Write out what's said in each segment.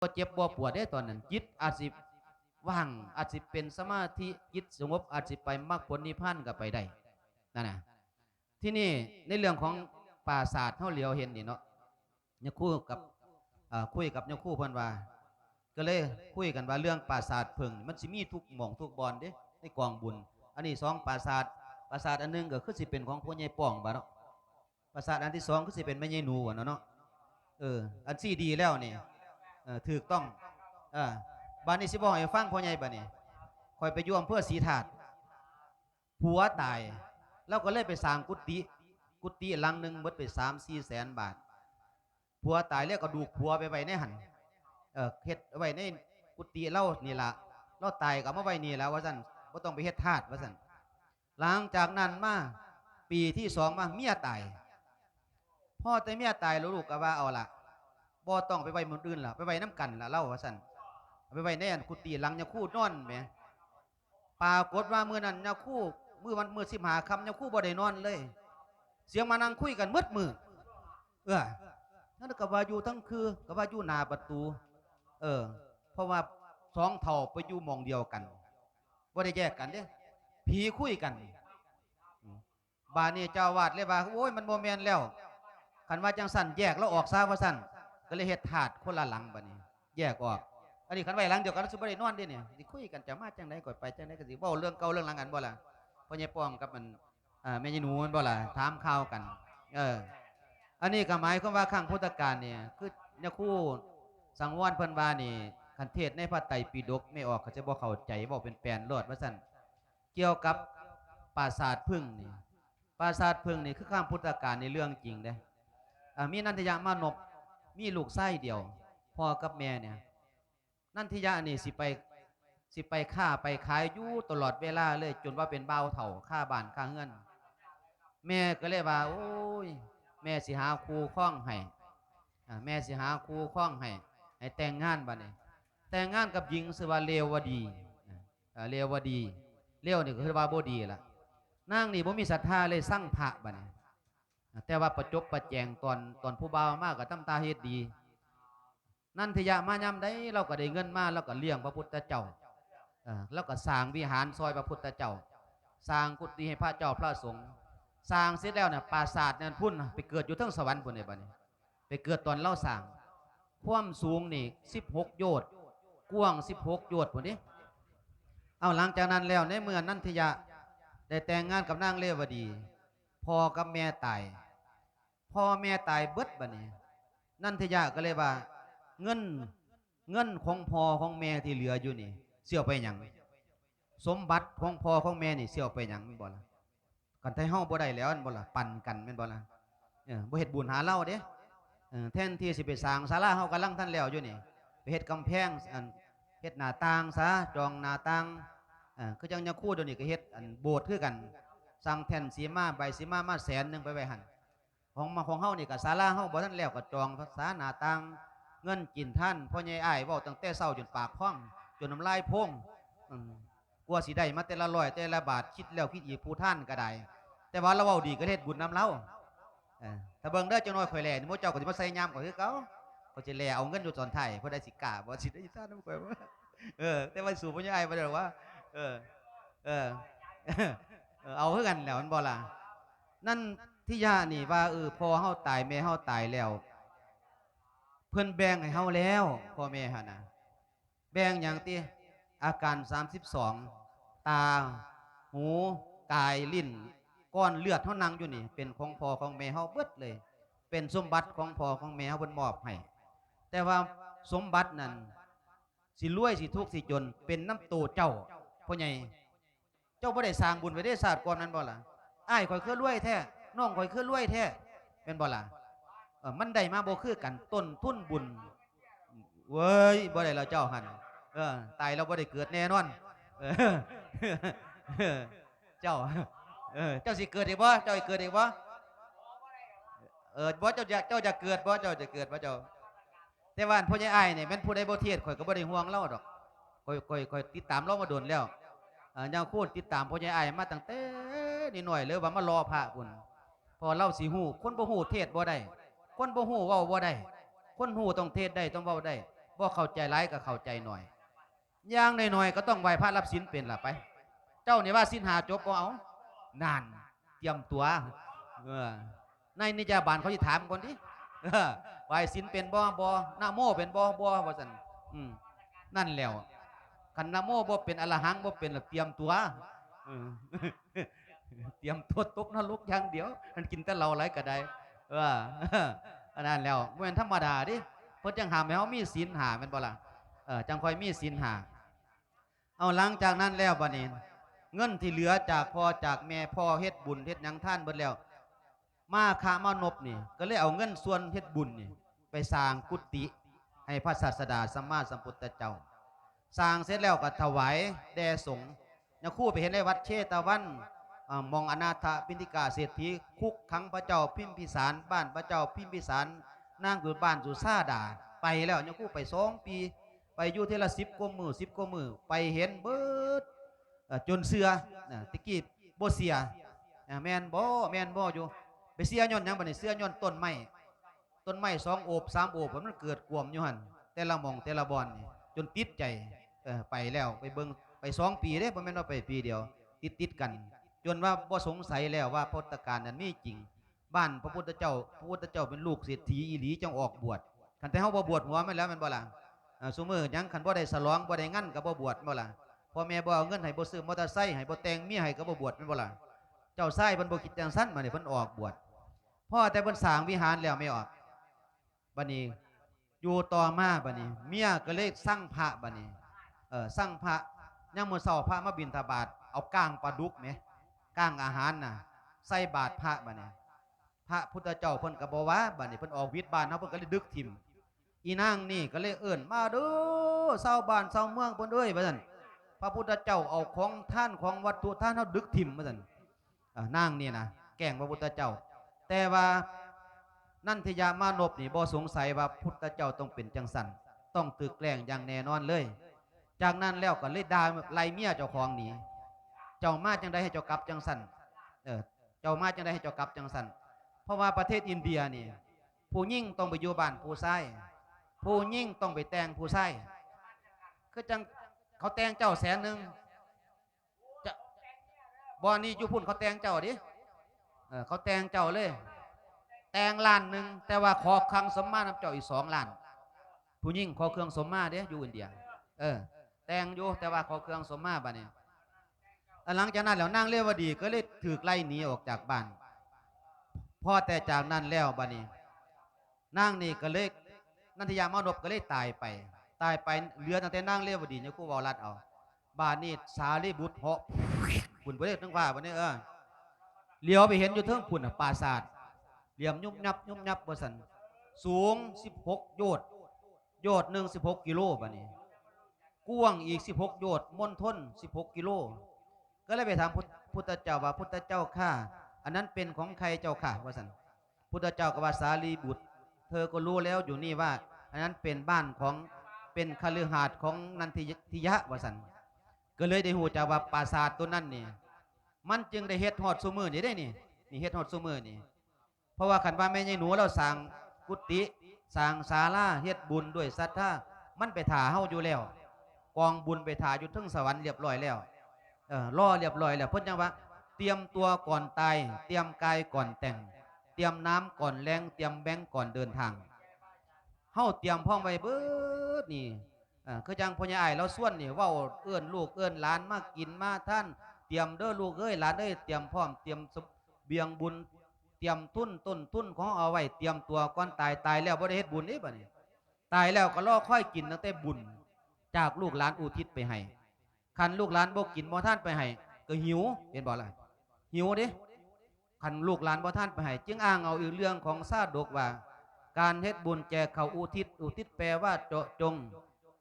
บ่เจ็บบ่ปวดได้ตอนนั้นจิตอาจสิว่างอาจสิเป็นสมาธิจิตสงบอาจสิไปมรรคผลนิพพานก็ไปได้นั่นน่ะที่นี่ในเรื่องของปราศาสตร์เฮาเหลียวเห็นนี่เนาะเนี่ยคู่กับอ่าคุยกับเนี่ยคู่เพิ่นว่า ก็เลยคุยกันว่าเรื่องปราศาสาทเพิ่งมันสิมีทุกหม่องทุกบอนเด้ในกองบุญ อันนี้สองปราศาสาทปราศาสาทอันหนึงก็คือสิเป็นของพ่อใหญ่ป้องบ่เนาะปราศาสาทอันที่สองคือสิเป็นแม่ใหญ่หนูบ่เนาะเนาะเอออันสี่ดีแล้วนี่เออ ถูกต้องบ้านนี้สิบอกให้ฟังพ่อใหญ่บัดนี้คอยไปอยู่อำเภอศรีถาดผัวตายแล้วก็เลยไปสร้างกุฏิกุฏิหลังหนึ่งเบิดไป3-4แสนบาทผัวตายแล้วก็ดูกผัวไปไว้ในหันเออเฮ็ดไว้ในกุฏิเล่านี่ละเราตายก็เอามาไว้นี่แล้วว่าซั่นบ่ต้องไปเฮ็ดทาสว่าซั่นหลังจากนั้นมาปีที่สองมาเมียตายพ่อแต่เมียตายล้วลูกก็ว่าเอาละ บ่ต้องไปไว้มื้อื่นล่ะ ไปไว้น้ำกันล่ะเล่าว่าซั่นไปไว้ในอันกุฏิหลังยาคู่นอนแหมปรากฏว่ามื้อนั้นยาคู่เมื้อวันเมื้อ15ค่ำยาคู่บ่ได้นอนเลย เสียงมานั่งคุยกันมืดมือเออนั่นก็ว่าอยู่ทั้งคือก็ว่าอยู่หนาประตู เออ เพราะว่าสองเท่าไปอยู่มองเดียวกันว่าได้แยกกันเด้ผีคุยกันบานนี้เจ้าวาดเลยว่าโอ้ยมันโมเมนแล้วคันว่าจังสันแยกแล้วออกซาว่าสัน ก็เลยเฮ็ดถาดคนละหลังบัดนี้ แยกออก อันนี้คันไว้หลังเดียวกันสิบ่ได้นอนเด้เนี่ยสิคุยกันจะมาจังไดก่อยไปจังไดก็สิเว้าเรื่องเก่าเรื่องหลังกันบ่ล่ะพ่อใหญ่ป้อมกับมันอ่าแม่ยายหนูมันบ่ล่ะถามข่าวกัน เออ อันนี้ก็หมายความว่าข้างพุทธกาลเนี่ยคือเนี่ยคู่สังวรเพิ่นว่านี่คันเทศในพระไตรปิฎกไม่ออกเขาจะบ่เข้าใจบ่เป็นแปลนรอดว่าซั่นเกี่ยวกับปราสาทพึ่งนี่ปราสาทพึ่งนี่คือข้างพุทธกาลในเรื่องจริงเด้มีนันทยามานพ มีลูกไส้เดียวพ่อกับแม่เนี่ย นั่นทิยะนี่สิไปสิไปค้าไปขายอยู่ตลอดเวลาเลย จนว่าเป็นบ่าวเฒ่าค่าบ้านค่าเงิน แม่ก็เลยว่า โอ้ย แม่สิหาครูคล้องให้แม่สิหาครูคล้องให้ให้แต่งงานบัดนี้แต่งงานกับหญิงชื่อว่าเลวดีอ่าเลวดีเลวนี่ก็คือว่าโบดีล่ะนางนี่บ่มีศรัทธาเลยสร้างพระบัดนี้ แต่ว่าประจบประแจงตอนตอนผู้บ่าวมากก็ตำตาเฮ็ดดี นั่นทยะมายามใดเราก็ได้เงินมาเราก็เลี้ยงพระพุทธเจ้าอ่าแล้วก็สร้างวิหารซอยพระพุทธเจ้า สร้างกุฏิให้พระเจ้าพระสงฆ์สร้างเสร็จแล้วเนี่ยปราสาทเนี่ยพุ่นไปเกิดอยู่ทั้งสวรรค์พุ่นเนี่ยบัดนี้ ไปเกิดตอนเล่าสร้าง ความสูงนี่สิบหกโยชน์กว้างสิบหกโยชน์พุ่นนี้เอาหลังจากนั้นแล้วในเมื่อนันทยะได้แต่งงานกับนางเลวดี พ่อกับแม่ตายพ่อแม่ตายเบิดบัดนี้ นันทยะก็เลยว่า เงินเงินของพ่อของแม่ที่เหลืออยู่นี่ เสี่ยวไปหยังสมบัติของพ่อของแม่นี่เสี่ยวไปหยังแม่นบ่ล่ะกันไทเฮาบ่ได้แล้วแม่นบ่ล่ะปั่นกันแม่นบ่ล่ะเออบ่เฮ็ดบุญหาเล่าเด้เออแทนที่สิไปสร้างศาลาเฮากำลังท่านแล้วอยู่นี่ไปเฮ็ดกำแพงอันเฮ็ดหน้าต่างซะจองหน้าต่างอ่าคือจังยาคู่เดี๋ยวนี้ก็เฮ็ดอันโบสถ์คือกัน สร้างแผ่นสีมาใบสีมามาแสนหนึ่งไปไว้หันของมาของเฮานี่ก็ศาลาเฮาบ่ทันแล้วก็จองภาษาหนาต่างเงินกินท่านพ่อใหญ่อ้ายเว้าตั้งแต่เช้าจนปากพองจนน้ำลายพงกลัวสิได้มาแต่ละร้อยแต่ละบาทคิดแล้วคิดอีกผู้ท่านก็ได้แต่ว่าเราเว้าดีก็เฮ็ดบุญนำเราถ้าเบิ่งเด้จังน้อยข่อยแหล่นี่มเจ้าก็สิมาใส่ยามก็คือเก่าก็สิแหล่เอาเงินอยู่ตอนไทยเพิ่นได้สิกาบ่สิได้ท่านนำข่อยเออแต่ว่าสู่บ่ยายบ่ได้หรอกว่า เออ เออ เออเอาคือกันแล้วมันบ่ล่ะนั่นที่ย่านี่ว่าเออพอเฮาตายแม่เฮาตายแล้ว เพิ่นแบ่งให้เฮาแล้วพ่อแม่หั่นน่ะแบ่งหยังติอาการ32ตา หู กายลิ้นก้อนเลือดเท่านังอยู่นี่ เป็นของพ่อของแม่เฮาเบิดเลย เป็นสมบัติของพ่อของแม่เฮาเพิ่นมอบให้แต่ว่าสมบัตินั้นสิรวยสิทุกข์สิจน เป็นน้ำโตเจ้าพ่อใหญ่ เจ้าบ่ได้สร้างบุญไว้ได้ศาสตร์ก่อนนั้นบ่ล่ะอ้ายข่อยคือรวยแท้น้องข่อยคือรวยแท้เป็นบ่ล่ะเออมันได้มาบ่คือกันต้นทุนบุญเว้ยบ่ได้แล้วเจ้าหันเออตายแล้วบ่ได้เกิดแน่นอนเออเจ้าเออเจ้าสิเกิดอีกบ่เจ้าสิเกิดอีกบ่เออบ่เจ้าอยากเจ้าจะเกิดบ่เจ้าจะเกิดบ่เจ้าแต่ว่านพ่อใหญ่อ้ายนี่แม่นผู้ใดบ่เทียดข่อยก็บ่ได้ห่วงเล่าดอกข่อยข่อยข่อยติดตามเรามาโดนแล้ว เอ่ายังพูดติดตามพ่อใหญ่ไอ้มาตั้งแต่นิดหน่อยเลยว่ามารอพระพุ่นพอเล่าสิฮู้คนบ่ฮู้เทศบ่ได้คนบ่ฮู้เว้าบ่ได้คนฮู้ต้องเทศได้ต้องเว้าได้บ่เข้าใจหลายก็เข้าใจหน่อยอย่างน้อยๆก็ต้องไหวพระรับศีลเป็นล่ะไป เจ้านี่ว่าศีลหาจบบ่เอานานเตรียมตัวเออในนิจาบาลเขาสิถามก่อนดิเออไหว้ศีลเป็นบ่บ่หนะโม่เป็นบ่บ่ว่าซั่นนั่นแล้ว คันนะโมบ่เป็นอรหังบ่เป็นล่ะเตรียมตัวเออเตรียมตัวตกนรกอย่างเดียวมันกินแต่เหล้าหลายก็ได้เอออันนั้นแล้วบ่แม่นธรรมดาดิเพิ่นจังหามให้เฮามีศีลหาแม่นบ่ล่ะเออจังค่อยมีศีลหาเอาหลังจากนั้นแล้วบัดนี้เงินที่เหลือจากพ่อจากแม่พ่อเฮ็ดบุญเฮ็ดหยังท่านเบิดแล้ว มาคามานพนี่ ก็เลยเอาเงินส่วนเฮ็ดบุญนี่ไปสร้างกุฏิให้พระศาสดาสัมมาสัมพุทธเจ้า สร้างเสร็จแล้วก็ถวายแด่สงฆ์ยาคู่ไปเห็นในวัดเชตวันอมองอนาถปินิกาเศรษฐีคุกขังพระเจ้าพิมพิสาร บ้านพระเจ้าพิมพิสารนางอยู่บ้านสุซาดา ไปแล้วยาคู่ไปสองปี ไปอยู่เทละสิบกว่ามือสิบกว่ามือไปเห็นเบิดจนเสือตะกี้บ่เสียแม่นบ่แม่นบ่อยู่ ไปเสียย้อนยังบัดนี้เสียย้อนต้นไม้ต้นไม้สองโอบสามโอบมันเกิดกวมอยู่หันแต่ละมองแต่ละบอนจนติดใจ เออไปแล้วไปเบิงไปสองปีเด้บ่แม่นว่าไปปีเดียว ติดติดกัน จนว่าบ่สงสัยแล้วว่าพุทธกาลนั้นมีจริง บ้านพระพุทธเจ้า พระพุทธเจ้าเป็นลูกเศรษฐีอีหลีจังออกบวชคันแต่เฮาบ่บวชหัวแม่แล้วม่นบ่ล่ะอ่าซุมื้อยังคันบ่ได้ฉลองบ่ได้งั้นก็บ่บวชบ่ล่ะพ่อแม่บ่เอาเงินให้บ่ซื้อมอเตอร์ไซค์ให้บ่แต่งเมียให้ก็บ่บวชม่นบ่ล่ะเจ้าชายเพิ่นบ่คิดจังซั่นมาเนี่ยเพิ่นออกบวชพ่อแต่เพิ่นสร้างวิหารแล้วไม่ออกบัดนี้อยู่ต่อมาบัดนี้ เมียก็เลยสร้างพระบัดนี้ เออสร้างพระย่ามมื้อเช้าพระมาบิณฑบาตเอาก้างปลาดุกแหมก้างอาหารน่ะ ใส่บาตรพระบัดนี้พระพุทธเจ้าเพิ่นก็บ่ว่าบัดนี้เพิ่นออกวิทย์บ้านเฮาเพิ่นก็เลยดึกทิมอีนางนี่ก็เลยเอิ้นมาดูเด้าบ้านชาเมืองเพิ่นเอ้ยว่าซั่นพระพุทธเจ้าเอาของท่านของวัตถุท่านเฮาดึกทิมว่าซั่นอ่านางนี่นะแกล้งพระพุทธเจ้า แต่ว่านันทิยามานพนี่บ่สงสัยว่าพุทธเจ้าต้องเป็นจังสันต้องตึกแกล้งอย่างแน่นอนเลย จากนั้นแล้วก็เลยด่าไล่เมียเจ้าของหนีเจ้ามาจังไดให้เจ้ากลับจังสันเออเจ้ามาจังไดให้เจ้ากลับจังสันเพราะว่าประเทศอินเดียนี่ผู้ยิ่งต้องไปอยู่บ้านผู้ชายผู้ยิ่งต้องไปแต่งผู้ชายคือจังเขาแต่งเจ้าแสนหนึ่งจะบอนี่ยูพุ่นเขาแต่งเจ้าดิเออเขาแต่งเจ้าเลย แต่งล้านหนึ่งแต่ว่าขอคลังสมมาน้ำเจ้าอีกสองล้าน ผู้ยิ่งขอเครื่องสมมาเด้อยู่อินเดีย เออ แต่งอยู่แต่ว่าขอเครื่องสมมาบ้านี้หลังจากนั้นแล้วนางเลวดีก็เลยถือไล่หนีออกจากบ้านพอแต่จากนั้นแล้วบัดนี้นางนี่ก็เลยนันทยามานพก็เลยตายไป ตายไปเหลือตั้งแต่นางเลวดีเนี่ยคู่วอรัดเอาบ้านนี้สารีบุตรเหาะฝุ่นประเทศทั้งฟ้าวันนี้เออเลี้ยวไปเห็นอยู่เทิงฝุ่นน่ะปราสาทเหลี่ยมยุบยับยุบยับบ่สันสูง 16 โยชน์โยชน์หนึ่ง16 กิโลบัดนี้ กว้างอีก 16 โยชน์มณฑล16 กิโล ก็เลยไปถามพุทธพุทธเจ้าว่าพุทธเจ้าข้าอันนั้นเป็นของใครเจ้าค่ะว่าสันพุทธเจ้าก็ว่าสารีบุตร เธอก็รู้แล้วอยู่นี่ว่า อันนั้นเป็นบ้านของเป็นคฤหาสน์ของนันทิยะว่าสันก็เลยได้หูจากว่าปราสาทตัวนั้นนี่มันจึงได้เฮ็ดฮอดซุมือนี่ได้นี่นี่เฮ็ดฮอดซุมือนี่เพราะว่าคันว่าแม่ใหญ่หนูเราสร้างกุฏิสร้างศาลาเฮ็ดบุญด้วยศรัทธามันไปถ่าเฮาอยู่แล้ว กองบุญไปถ่าอยู่เทึงสวรรค์เรียบร้อยแล้วเออรอเรียบร้อยแล้วเพิ่นจังว่า เตรียมตัวก่อนตายเตรียมกายก่อนแต่ง เตรียมน้ำก่อนแรงเตรียมแบงก์ก่อนเดินทางเฮาเตรียมพร้อมไว้เบิดนี่อ่าคือจังพ่อใหญ่อ้เราส่วนนี่ว้าเอื้อนลูกเอื้อนหลานมากินมาท่าน เตรียมเด้อลูกเอ้ยหลานเอ้ยเตรียมพร้อมเตรียมเบียงบุญเตรียมทุนต้นทุนของเอาไว้เตรียมตัวก่อนตายตายแล้วบ่ได้เฮ็ดบุญนี่บัดนี้ตายแล้วก็รอค่อยกินตั้งแต่บุญ จากลูกหลานอุทิศไปให้คันลูกหลานบ่กินบ่ท่านไปให้ก็หิวเห็นบ่ล่ะหิวด้คันลูกหลานบ่ท่านไปให้จึงอ้างเอาอีกเรื่องของซาดกว่า การเฮ็ดบุญแจกเขาอุทิศอุทิศแปลว่าเจาะจง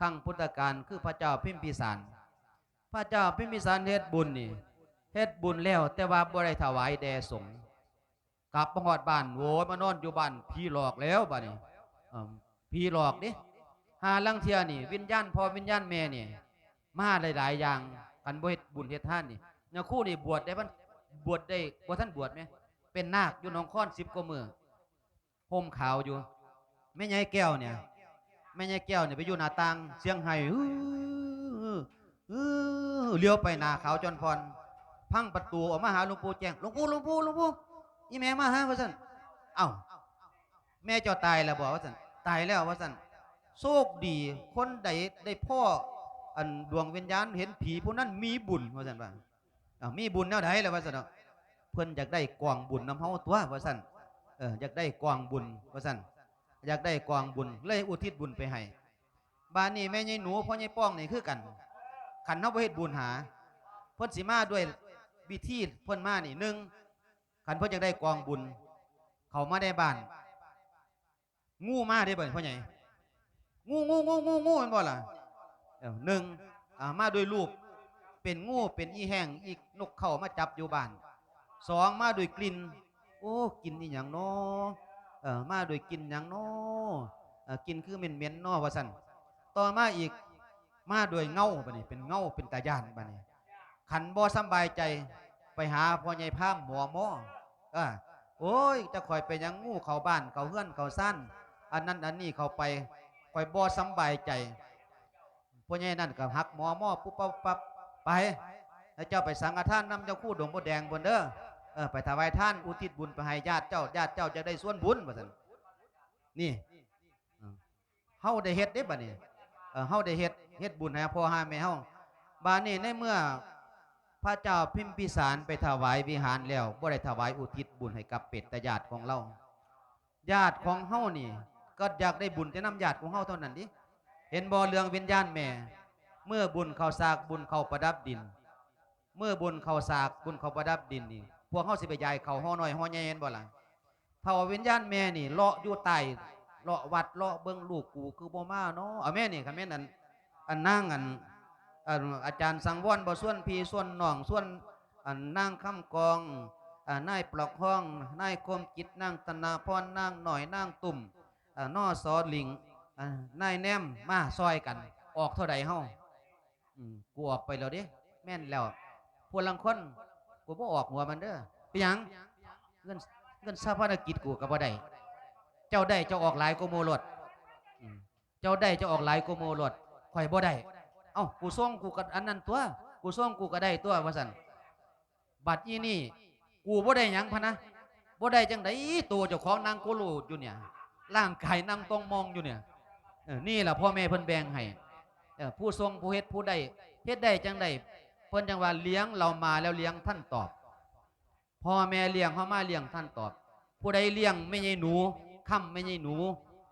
ขั้งพุทธกาลคือพระเจ้าพิมพิสาร พระเจ้าพิมพิสารเฮ็ดบุญนี่เฮ็ดบุญแล้วแต่ว่าบ่ได้ถวายแด่สงฆ์กลับมาฮอดบ้านโว้ยมานอนอยู่บ้านผีหลอกแล้วบัดนี้เอิ่พีหลอกดิ หาลังเทียนี่ วิญญาณพ่อวิญญาณแม่นี่มาหลาย ๆ อย่างกันบ่เฮ็ดบุญเฮ็ดทานนี่เนี่ยคู่นี่บวชได้มันบวชได้บ่ท่านบวชไหมเป็นนาคอยู่หนองค้อน10กว่ามือห่มขาวอยู่แม่ใหญ่แก้วเนี่ยแม่ยายแก้วเนี่ยไปอยู่หน้าต่างเสียงไห้อื้ออื้อเลี้ยวไปหน้าขาวจนพรพังประตูออกมาหาหลวงปู่แจ้งหลวงปู่หลวงปู่หลวงปู่อีแม่มาหาว่าซั่นเอ้าแม่เจ้าตายแล้วบอกว่าซั่นตายแล้วว่าซั่น โชคดี คนใดได้พ่ออันดวงวิญญาณเห็นผีผู้นั้นมีบุญว่าซั่นว่าอ้าวมีบุญแนวใดแล้วว่าซั่นเนาะเพิ่อนอยากได้กองบุญน้ำเฮาตัวว่าซั่นเอออยากได้กองบุญว่าซั่นอยากได้กองบุญเลยอุทิศบุญไปให้บ้านนี้แม่ยายหนูพ่อยายป้องนี่คือกัน ขันเฮาบ่เฮ็ดบุญหา เพิ่นสิมาด้วยวิธีเพิ่นมานี่หนึ่งขันเพิ่นอยากได้กองบุญ เขามาได้บ้านงูมาได้บ่พ่อใหญ่ งูงูงูงูงูแม่นบ่ล่ะหนึ่งมาด้วยลูกเป็นงูเป็นอีแห้งอีนกเข้ามาจับอยู่บ้านสองมาด้วยกลิ่น โอ้กินอีหยังนาะเออมาโดวยกินหยังน้อเออกินคือเหม็นเหม็นน้อว่าสันต่อมาอีกมาโดวยเงาบัดนี้เป็นเงาเป็นตาย่านบัดนี้ขันบ่สบายใจไปหาพ่อใหญ่พามหมอหมอเออโอ้ยจะคอยไปยังงูเขาบ้านเขาเฮือนเขาซ่านอันนั้นอันนี้เข้าไป คอยบ่สำบายใจพ่อใหญ่นั่นก็หักหมอหมอปุ๊บปั๊บปั๊บไปแล้วเจ้าไปสังฆทานนำเจ้าคู่ดงบ่แดงบนเด้อเออไปถวายท่านอุทิศบุญไปให้ญาติเจ้าญาติเจ้าจะได้ส่วนบุญว่าซั่นนี่เฮาได้เฮ็ดเด้บัดนี้เออเฮาได้เฮ็ดเฮ็ดบุญให้พ่อหาแม่เฮาบานี้ในเมื่อพระเจ้าพิมพิสารไปถวายวิหารแล้วบ่ได้ถวายอุทิศบุญให้กับเป็ดแต่ญาติของเราญาติของเฮานี่ ก็อยากได้บุญแต่นํญาติของเฮาเท่านั้นดิเห็นบ่เรื่องวิญญาณแม่ เมื่อบุญเขาสากบุญเขาประดับดิน เมื่อบุญเขาสากบุญเขาประดับดินนี่พวกเขาสิไปยายเขาห่อหน้อยห่อใหญ่เห็นบ่ล่ะเท่าวิญญาณแม่นี่เลาะอยู่ใต้เลาะวัดเลาะเบิ่งลูกกูคือบ่มาเนาะเอาแม่นี่คันแม่นอันอันนั่งอันอันอาจารย์สังวรบ่ส่วนพี่ส่วนน้องส่วนอันนางคำกองอ่านายปลอกห้องนายคมจิตนางตนาพรนางหน่อยนางตุ่ม นอสอลิงอ่านายแนมมาซอยกัน ออกเท่าใดเฮากูออกไปแล้วเด้แม่นแล้วพวกลังคนกูบ่ออกหัวมันเด้อเป็นหยังเงินเงินชาพนกิจกูก็บ่ได้เจ้าได้เจ้าออกหลายกว่าโมรดอืมเจ้าได้เจ้าออกหลายกว่าโมรดข่อยบ่ได้เอ้ากูส่งกูก็อันนั้นตัวกูส่งกูก็ได้ตัวว่าซั่นบัดนี้นี่ กูบ่ได้ยังพะนะบ่ได้จังไดตัวเจ้าของนางโกโลอยู่เนี่ย ร่างกายนั่งต้องมองอยู่เนี่ยนี่แหละพ่อแม่เพิ่นแบ่งให้ผู้ทรงผู้เฮ็ดผู้ใดเฮ็ดได้จังได้เพิ่นจังว่าเลี้ยงเรามาแล้วเลี้ยงท่านตอบพ่อแม่เลี้ยงเขามาเลี้ยงท่านตอบ ผู้ใดเลี้ยงไม่ใช่หนูค้ำไม่ใช่หนู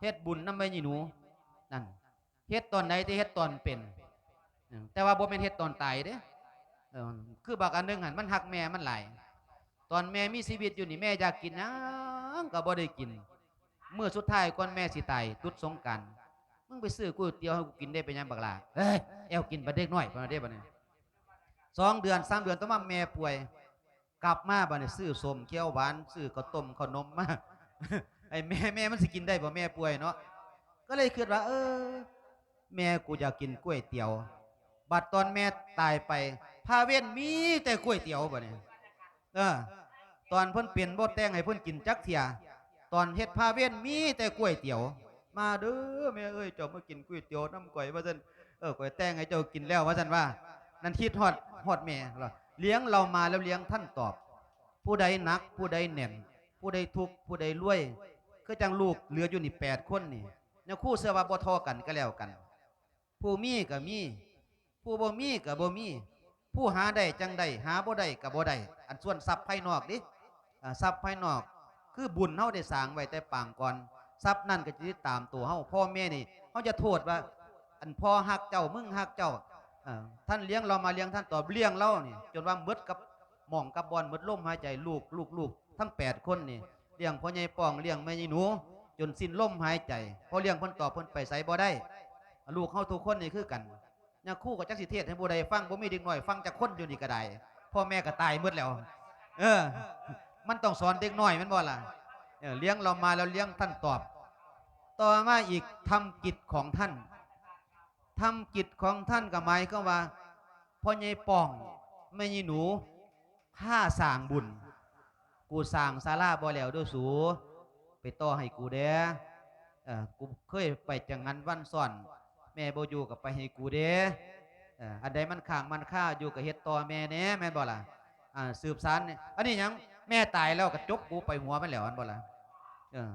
เฮ็ดบุญนำไม่ใช่หนูนั่นเฮ็ดตอนไหนที่เฮ็ดตอนเป็น แต่ว่าบ่แม่นเฮ็ดตอนตายเด้คือบักอันนึงหันมันหักแม่มันหลายตอนแม่มีชีวิตอยู่นี่แม่อยากกินหยังก็บ่ได้กิน เมื่อสุดท้ายก่อนแม่สิตายตุดสงกรารมึงไปซื้อก๋วยเตี๋ยวให้กูกินได้เป็นยังบักล่ะเอ้ยแอวกินบ่เด็กน้อยบ่ได้บ่เนี่ยสองเดือนสามเดือนต่องมาแม่ป่วย กลับมาบ้านซื้อสมเกี๊ยวหวานซื้อข้าวต้มข้าวนมมาไอ้แม่แม่มันสิกินได้บ่แม่ป่วยเนาะก็เลยคิดว่า เออ แม่กูอยากกินก๋วยเตี๋ยวบัดตอนแม่ตายไปพาเว้นมีแต่ก๋วยเตี๋ยวบ่เนี่ยเออตอนเพิ่นเปลี่ยนบ่แต่งให้เพิ่นกินจักเทีย ตอนเฮ็ดพาเว้นมีแต่ก๋วยเตี๋ยว มาเด้อแม่เอ้ยเจ้ามากินก๋วยเตี๋ยวน้ำก๋วยว่าซั่นเออก๋วยแตงให้เจ้ากินแล้วว่าซั่นว่า นั่นคิดฮอดฮอดแม่เหรอเลี้ยงเรามาแล้วเลี้ยงท่านตอบ ผู้ใดหนัก ผู้ใดแน่น ผู้ใดทุกข์ผู้ใดรวยก็จังลูกเหลืออยู่นี่แปดคนนี่เนี่ยคู่เสื้อว่าบ่ทอกันก็แล้วกัน ผู้มีก็มี ผู้บ่มีก็บ่มี ผู้หาได้จังได้หาบ่ได้ก็บ่ได้อันส่วนทรัพย์ภายนอกดิทรัพย์ภายนอก คือบุญเฮาได้สร้างไว้แต่ปางก่อนทรัพย์นั่นก็จะติดตามตัวเฮาพ่อแม่นี่เฮาจะโทษว่า อันพ่อฮักเจ้ามึงฮักเจ้าท่านเลี้ยงเรามาเลี้ยงท่านตอบเลี้ยงเรานี่จนว่าหมดกับหม่องกับบอลหมดลมหายใจลูกลูกลูกทั้งแปดคนนี่เลี้ยงพ่อใหญ่ปองเลี้ยงแม่ใหญ่หนู จนสิ้นลมหายใจพอเลี้ยงเพิ่นตอบเพิ่นไปใส่บ่ได้ ลูกเขาทุกคนนี่คือกันเนี่ยคู่กับจักสิเทศให้ผู้ใดฟังบ่มีเด็กน้อยฟังจากคนอยู่นี่ก็ได้พ่อแม่ก็ตายหมดแล้ว เออ มันต้องสอนเด็กน้อยแมันบ่ล่ะเอเลี้ยงเรามาแล้วเลี้ยงท่านตอบ ต่อมาอีกทำกิจของท่านทำกิจของท่านกับไม้ก็ว่าพ่อใหญ่ป่องไม่ยีหนูห้าสางบุญ กูสางซาลาบ่อแล้วด้วยสู ไปต่อให้กูเด้อเออกูเคยไปจังงานวันสอน แม่โบอยู่กับไปให้กูเด้อเอออันใดมันข้างมันค่าอยู่กับเฮ็ดต่อแม่เน่แม่นบ่ล่ะอ่าสืบสานอันนี้ยัง แม่ตายแล้วก็จบกูไปหัวมันแล้วอันบ่ละเออ